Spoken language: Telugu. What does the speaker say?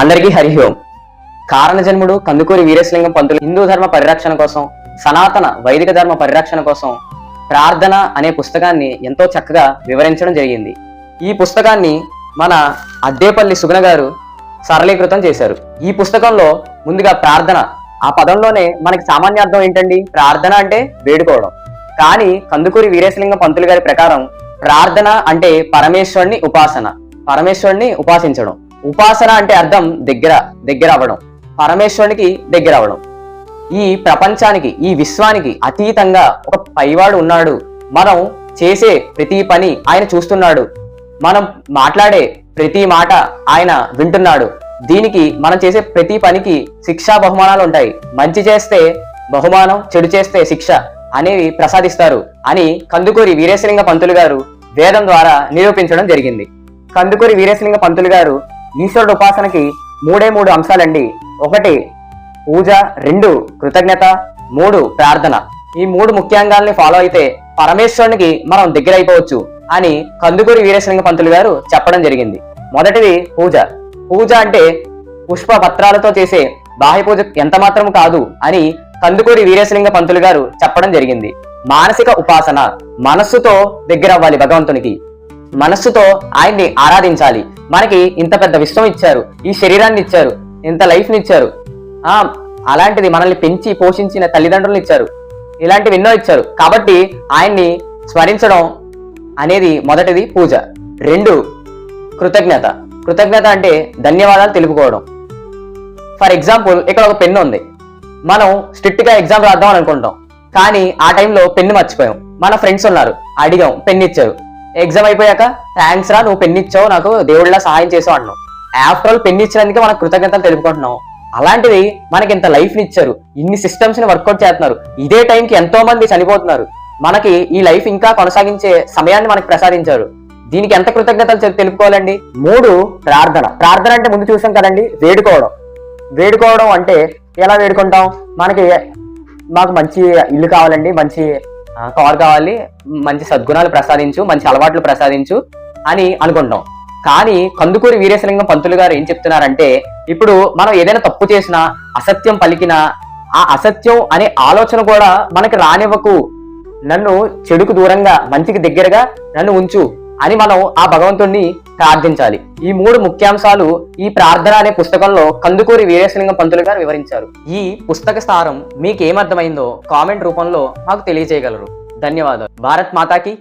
అందరికీ హరి ఓం. కారణ కందుకూరి వీరేశలింగం పంతులు హిందూ ధర్మ పరిరక్షణ కోసం సనాతన వైదిక ధర్మ పరిరక్షణ కోసం ప్రార్థన అనే పుస్తకాన్ని ఎంతో చక్కగా వివరించడం జరిగింది. ఈ పుస్తకాన్ని మన అద్దేపల్లి సుగుణ గారు సరళీకృతం చేశారు. ఈ పుస్తకంలో ముందుగా ప్రార్థన. ఆ పదంలోనే మనకి సామాన్య అర్థం ఏంటండి? ప్రార్థన అంటే వేడుకోవడం. కానీ కందుకూరి వీరేశలింగం పంతులు గారి ప్రకారం ప్రార్థన అంటే పరమేశ్వరుని ఉపాసన. పరమేశ్వరుని ఉపాసించడం. ఉపాసన అంటే అర్థం దగ్గర దగ్గర అవ్వడం. పరమేశ్వరునికి దగ్గర అవ్వడం. ఈ ప్రపంచానికి ఈ విశ్వానికి అతీతంగా ఒక పైవాడు ఉన్నాడు. మనం చేసే ప్రతి పని ఆయన చూస్తున్నాడు. మనం మాట్లాడే ప్రతి మాట ఆయన వింటున్నాడు. దీనికి మనం చేసే ప్రతి పనికి శిక్షా బహుమానాలు ఉంటాయి. మంచి చేస్తే బహుమానం చెడు చేస్తే శిక్ష అనేవి ప్రసాదిస్తారు అని కందుకూరి వీరేశలింగ పంతులు గారు వేదం ద్వారా నిరూపించడం జరిగింది. కందుకూరి వీరేశలింగ పంతులు గారు ఈశ్వరుడు ఉపాసనకి మూడే మూడు అంశాలండి. ఒకటి పూజ. రెండు కృతజ్ఞత. మూడు ప్రార్థన. ఈ మూడు ముఖ్యాంగాల్ని ఫాలో అయితే పరమేశ్వరునికి మనం దగ్గర అయిపోవచ్చు అని కందుకూరి వీరేశలింగ పంతులు గారు చెప్పడం జరిగింది. మొదటిది పూజ. పూజ అంటే పుష్ప పత్రాలతో చేసే బాహ్య పూజ ఎంత మాత్రం కాదు అని కందుకూరి వీరేశలింగ పంతులు గారు చెప్పడం జరిగింది. మానసిక ఉపాసన. మనస్సుతో దగ్గర అవ్వాలి భగవంతునికి. మనస్సుతో ఆయన్ని ఆరాధించాలి. మనకి ఇంత పెద్ద విశ్వం ఇచ్చారు ఈ శరీరాన్ని ఇచ్చారు ఇంత లైఫ్ని ఇచ్చారు. అలాంటిది మనల్ని పెంచి పోషించిన తల్లిదండ్రులను ఇచ్చారు. ఇలాంటివి ఎన్నో ఇచ్చారు. కాబట్టి ఆయన్ని స్మరించడం అనేది మొదటిది పూజ. రెండు కృతజ్ఞత. కృతజ్ఞత అంటే ధన్యవాదాలు తెలుపుకోవడం. ఫర్ ఎగ్జాంపుల్ ఇక్కడ ఒక పెన్ను ఉంది. మనం స్ట్రిక్ట్గా ఎగ్జామ్ రాద్దాం అనుకుంటాం కానీ ఆ టైంలో పెన్ను మర్చిపోయాం. మన ఫ్రెండ్స్ ఉన్నారు. అడిగాం పెన్ను ఇచ్చారు. ఎగ్జామ్ అయిపోయాక థ్యాంక్స్ రా నువ్వు పెన్ ఇచ్చావు నాకు దేవుళ్ళ సహాయం చేసావు అన్నావు ఆఫ్టర్ ఆల్ పెన్ ఇచ్చినందుకే మనకు కృతజ్ఞతలు తెలుపుకుంటున్నాం అలాంటిది మనకి ఇంత లైఫ్ని ఇచ్చారు. ఇన్ని సిస్టమ్స్ని వర్కౌట్ చేస్తున్నారు. ఇదే టైంకి ఎంతో మంది చనిపోతున్నారు. మనకి ఈ లైఫ్ ఇంకా కొనసాగించే సమయాన్ని మనకి ప్రసాదించారు. దీనికి ఎంత కృతజ్ఞతలు తెలుపుకోవాలండి? మూడు ప్రార్థన. ప్రార్థన అంటే ముందు చూసాం కదండి వేడుకోవడం. వేడుకోవడం అంటే ఎలా వేడుకుంటాం? మనకి మాకు మంచి ఇల్లు కావాలండి మంచి కార్ కావాలి మంచి సద్గుణాలు ప్రసాదించు మంచి అలవాట్లు ప్రసాదించు అని అనుకుంటాం కానీ కందుకూరి వీరేశలింగం పంతులు గారు ఏం చెప్తున్నారంటే ఇప్పుడు మనం ఏదైనా తప్పు చేసినా అసత్యం పలికినా ఆ అసత్యం అనే ఆలోచన కూడా మనకి రానివ్వకు. నన్ను చెడుకు దూరంగా మంచికి దగ్గరగా నన్ను ఉంచు అని మనం ఆ భగవంతుణ్ణి ప్రార్థించాలి. ఈ మూడు ముఖ్యాంశాలు ఈ ప్రార్థన అనే పుస్తకంలో కందుకూరి వీరేశలింగం పంతులు గారు వివరించారు. ఈ పుస్తక సారం మీకు ఏమర్థమైందో కామెంట్ రూపంలో మాకు తెలియజేయగలరు. ధన్యవాదాలు. భారత్ మాతాకి